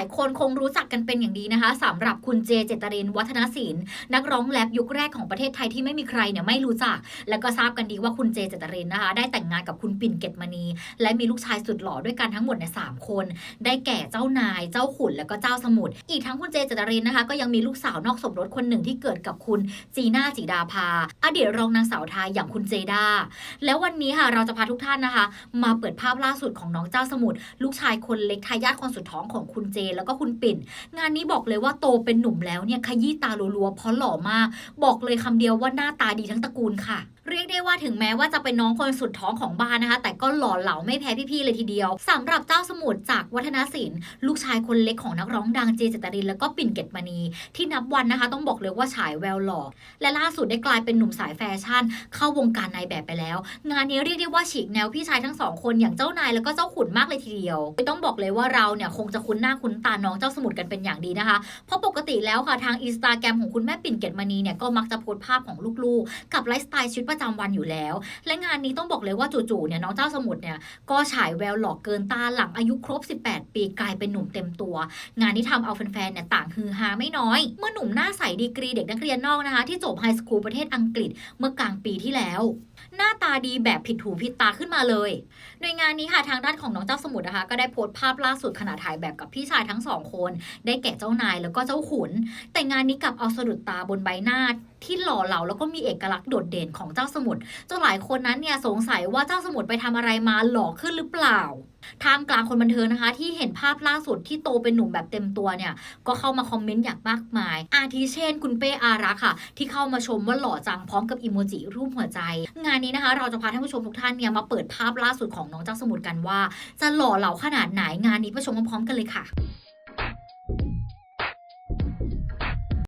ายคนคงรู้จักกันเป็นอย่างดีนะคะสำหรับคุณเจเจตรินวัฒนศิลป์นักร้องแรปยุคแรกของประเทศไทยที่ไม่มีใครเนี่ยไม่รู้จัก แล้วก็ทราบกันดีว่าคุณเจเจตรินนะคะ ได้แต่งงานกับคุณปิ่นเกตมณี และมีลูกชายสุดหล่อด้วยกันทั้งหมดเนี่ยสามคน ได้แก่เจ้านาย เจ้าขุนแล้วก็เจ้าสมุทรอีกทั้งคุณเจเจตรินนะคะ ก็ยังมีลูกสาวนอกสมรสคนหนึ่งที่เกิดกับคุณจีน่าจีดาภาอดีตรองนางสาวไทยอย่างคุณเจดาแล้ววันนี้ค่ะเราจะพาทุกท่านนะคะ มาเปิดภาพล่าสุดของน้องเจ้าสมุทรลูกชายคนเล็กทายาทคนสุดท้องของคุณเจแล้วก็คุณปิ่น งานนี้บอกเลยว่าโตเป็นหนุ่มแล้วเนี่ยขยี้ตาลัวๆเพราะหล่อมาก บอกเลยคำเดียวว่าหน้าตาดีทั้งตระกูลค่ะ เรียกได้ว่าถึงแม้ว่าจะเป็นน้องคนสุดท้องของบ้านนะคะ แต่ก็หล่อเหลาไม่แพ้พี่ๆเลยทีเดียวสำหรับเจ้าสมุทรจากวัฒนศิลป์ ลูกชายคนเล็กของนักร้องดังเจเจตริน แล้วก็ปิ่นเกตมณี ที่นับวันนะคะ ต้องบอกเลยว่าฉายแววหล่อและล่าสุดได้กลายเป็นหนุ่มสายแฟชั่น เข้าวงการนายแบบไปแล้ว งานนี้เรียกได้ว่าฉีกแนวพี่ชายทั้งสองคนอย่างเจ้านายแล้วก็เจ้าขุนมากเลยทีเดียวต้องบอกเลยว่าเราเนี่ยคงจะคุ้นหน้าคุ้นตาน้องเจ้าสมุทรกันเป็นอย่างดีนะคะ เพราะปกติแล้วค่ะทางอินสตาแกรมของคุณแม่ปิ่นเกตมณีเนี่ยก็มักจะโพสต์ภาพของลูกๆ กับไลฟ์สไตล์ชีวิตประจำวันอยู่แล้ว และงานนี้ต้องบอกเลยว่าจู่ๆเนี่ยน้องเจ้าสมุทรเนี่ยก็ฉายแววหลอกเกินตาหลังอายุครบ 18 ปีกลายเป็นหนุ่มเต็มตัว งานนี้ทำเอาแฟนๆเนี่ยต่างฮือฮาไม่น้อย เมื่อหนุ่มหน้าใสดีกรีเด็กนักเรียนนอกนะคะ ที่จบไฮสคูลประเทศอังกฤษเมื่อกลางปีที่แล้ว หน้าตาดีแบบผิดหูผิดตาขึ้นมาเลยโดยงานนี้ค่ะทางด้านของน้องเจ้าสมุทรนะคะ ก็ได้โพสต์ภาพล่าสุดขณะถ่ายแบบกับพี่ชายทั้งสองคน ได้แก่เจ้านายแล้วก็เจ้าขุน แต่งานนี้กลับเอาสะดุดตาบนใบหน้าที่หล่อเหลาแล้วก็มีเอกลักษณ์โดดเด่นของเจ้าสมุทรจนหลายคนนั้นเนี่ยสงสัยว่าเจ้าสมุทรไปทำอะไรมาหล่อขึ้นหรือเปล่าท่ามกลางคนบันเทิงนะคะ ที่เห็นภาพล่าสุดที่โตเป็นหนุ่มแบบเต็มตัวเนี่ย ก็เข้ามาคอมเมนต์อย่างมากมาย อาทิเช่น คุณเป้อารักค่ะ ที่เข้ามาชมว่าหล่อจังพร้อมกับอีโมจิรูปหัวใจ งานนี้นะคะ เราจะพาท่านผู้ชมทุกท่านเนี่ยมาเปิดภาพล่าสุดของน้องเจ้าสมุทรกันว่า จะหล่อเหลาขนาดไหนงานนี้ไปชมพร้อมๆกันเลยค่ะ